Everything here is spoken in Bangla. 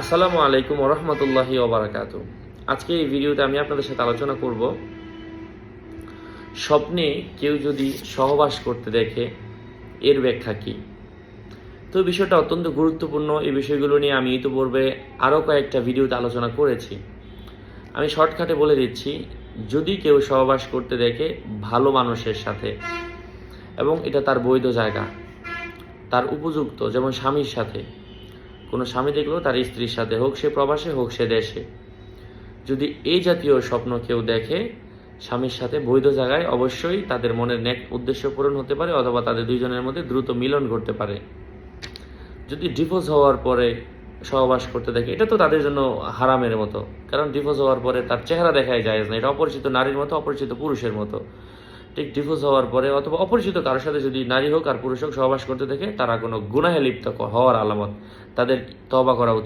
আসসালামু আলাইকুম রহমতুল্লাহি ওবরাকাত আজকে এই ভিডিওতে আমি আপনাদের সাথে আলোচনা করব স্বপ্নে কেউ যদি সহবাস করতে দেখে, এর ব্যাখ্যা কী? তো বিষয়টা অত্যন্ত গুরুত্বপূর্ণ, এই বিষয়গুলো নিয়ে আমি ইতিপূর্বে আরও কয়েকটা ভিডিওতে আলোচনা করেছি। আমি শর্টকাটে বলে দিচ্ছি, যদি কেউ সহবাস করতে দেখে ভালো মানুষের সাথে, এবং এটা তার বৈধ জায়গা, তার উপযুক্ত, যেমন স্বামীর সাথে কোনো স্বামী দেখলেও তার স্ত্রীর সাথে হোক সে প্রবাসে, হোক সে দেশে। যদি এই জাতীয় স্বপ্ন কেউ দেখে, স্বামীর সাথে বৈধ জায়গায় অবশ্যই তাদের মনের নেক উদ্দেশ্য পূরণ হতে পারে অথবা তাদের দুইজনের মধ্যে দ্রুত মিলন ঘটতে পারে। যদি ডিভোর্স হওয়ার পরে সহবাস করতে দেখে, এটা তো তাদের জন্য হারামের মতো। কারণ ডিভোর্স হওয়ার পরে তার চেহারা দেখাই যায় না। এটা অপরিচিত নারীর মতো, অপরিচিত পুরুষের মতো। ঠিক ডিভোর্স হওয়ার পরে অথবা অপরিচিত কারোর সাথে যদি নারী হোক আর পুরুষ হোক সহবাস করতে দেখে তারা কোনো গুনাহে লিপ্ত হওয়ার আলামত তাদের তবা করা উচিত।